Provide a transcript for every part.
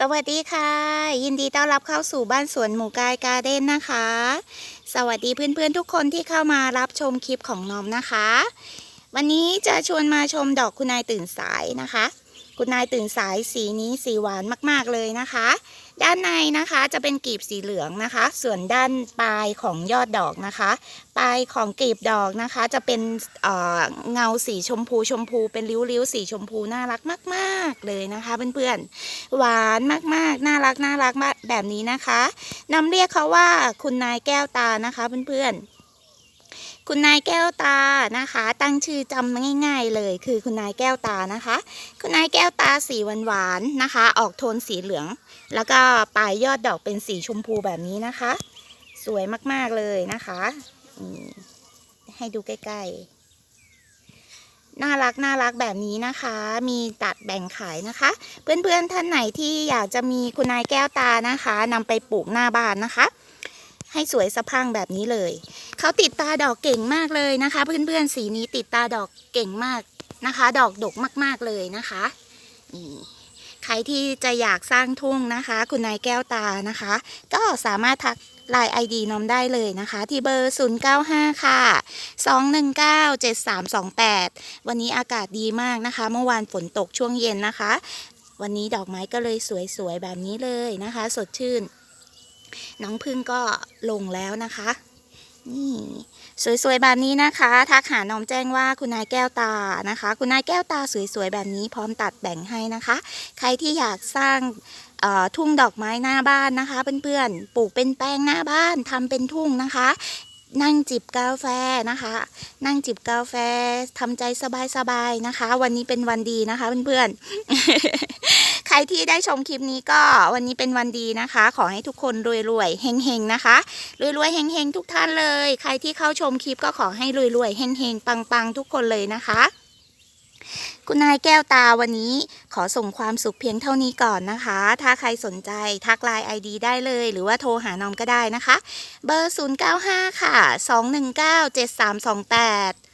สวัสดีค่ะ ยินดีต้อนรับเข้าสู่บ้านสวนหมูกายการ์เด้นนะคะ สวัสดีเพื่อนๆทุกคนที่เข้ามารับชมคลิปของน้อมนะคะ วันนี้จะชวนมาชมดอกคุณนายตื่นสายนะคะ คุณนายตื่นสายสีนี้สีหวานมาก ๆ เลยนะคะ ด้านในนะคะจะเป็นกลีบสีเหลืองนะคะ ส่วนด้านปลายของยอดดอกนะคะ ปลายของกลีบดอกนะคะ จะเป็นเเงาสีชมพูชมพู เป็นริ้วๆสีชมพูน่ารักมาก ๆ เลยนะคะเพื่อนๆหวานมากๆ น่ารักน่ารักมากแบบนี้นะคะนำเรียกเขาว่าคุณนายแก้วตานะคะเพื่อนๆ คุณนายแก้วตานะคะ ตั้งชื่อจำง่าย ๆเลยคือคุณนายแก้วตานะคะ คุณนายแก้วตาสีหวานๆนะคะ ออกโทนสีเหลือง แล้วก็ปลายยอดดอกเป็นสีชมพูแบบนี้นะคะ สวยมากๆเลยนะคะให้ดูใกล้ๆ น่ารักน่ารักแบบนี้นะคะ มีตัดแบ่งขายนะคะ เพื่อนๆท่านไหนที่อยากจะมีคุณนายแก้วตานะคะนำไปปลูกหน้าบ้านนะคะ ให้สวยสะพังแบบนี้เลย เขาติดตาดอกเก่งมากเลยนะคะ เพื่อนๆสีนี้ติดตาดอกเก่งมากนะคะ ดอกดกมากๆเลยนะคะนี่ใครที่จะอยากสร้างทุ่งนะคะ คุณนายแก้วตานะคะ ก็สามารถทักไลน์ไอดีน้อมได้เลยนะคะ ที่เบอร์ 095 ค่ะ 219 7328 วันนี้อากาศดีมากนะคะ เมื่อวานฝนตกช่วงเย็นนะคะ วันนี้ดอกไม้ก็เลยสวยๆ แบบนี้เลยนะคะ สดชื่น น้องพึ่งก็ลงแล้วนะคะ นี่สวยๆแบบนี้นะคะทักหาน้องแจ้งว่าคุณนายแก้วตานะคะ คุณนายแก้วตาสวยๆแบบนี้พร้อมตัดแบ่งให้นะคะ ใครที่อยากสร้างทุ่งดอกไม้หน้าบ้านนะคะเพื่อนๆปลูกเป็นแปลงหน้าบ้านทำเป็นทุ่งนะคะ นั่งจิบกาแฟนะคะ นั่งจิบกาแฟทำใจสบายๆนะคะ วันนี้เป็นวันดีนะคะเพื่อนๆ รที่ได้ชมคลิปนี้ก็วันนี้เป็นวันดีนะคะ ขอให้ทุกคนรวยๆเฮงๆนะคะรวยๆเฮงๆทุกท่านเลย ใครที่เข้าชมคลิปก็ขอให้รวยๆเฮงๆปังๆ ทุกคนเลยนะคะคุณนายแก้วตาวันนี้ขอส่งความสุขเพียงเท่านี้ก่อนนะคะ ถ้าใครสนใจทักไลน์ไอดีได้เลย หรือว่าโทรหานอมก็ได้นะคะ เบอร์ 095 ค่ะ 219 7328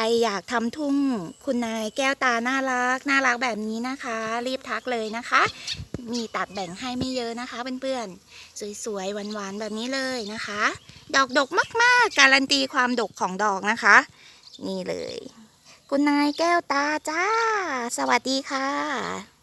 รอยากทำทุ่งคุณนายแก้วตาน่ารักน่ารักแบบนี้นะคะ รีบทักเลยนะคะ มีตัดแบ่งให้ไม่เยอะนะคะเพื่อนๆสวยๆหวานๆแบบนี้เลยนะคะ ดอกดกมากๆ การันตีความดกของดอกนะคะ นี่เลย คุณนายแก้วตาจ้า สวัสดีค่ะ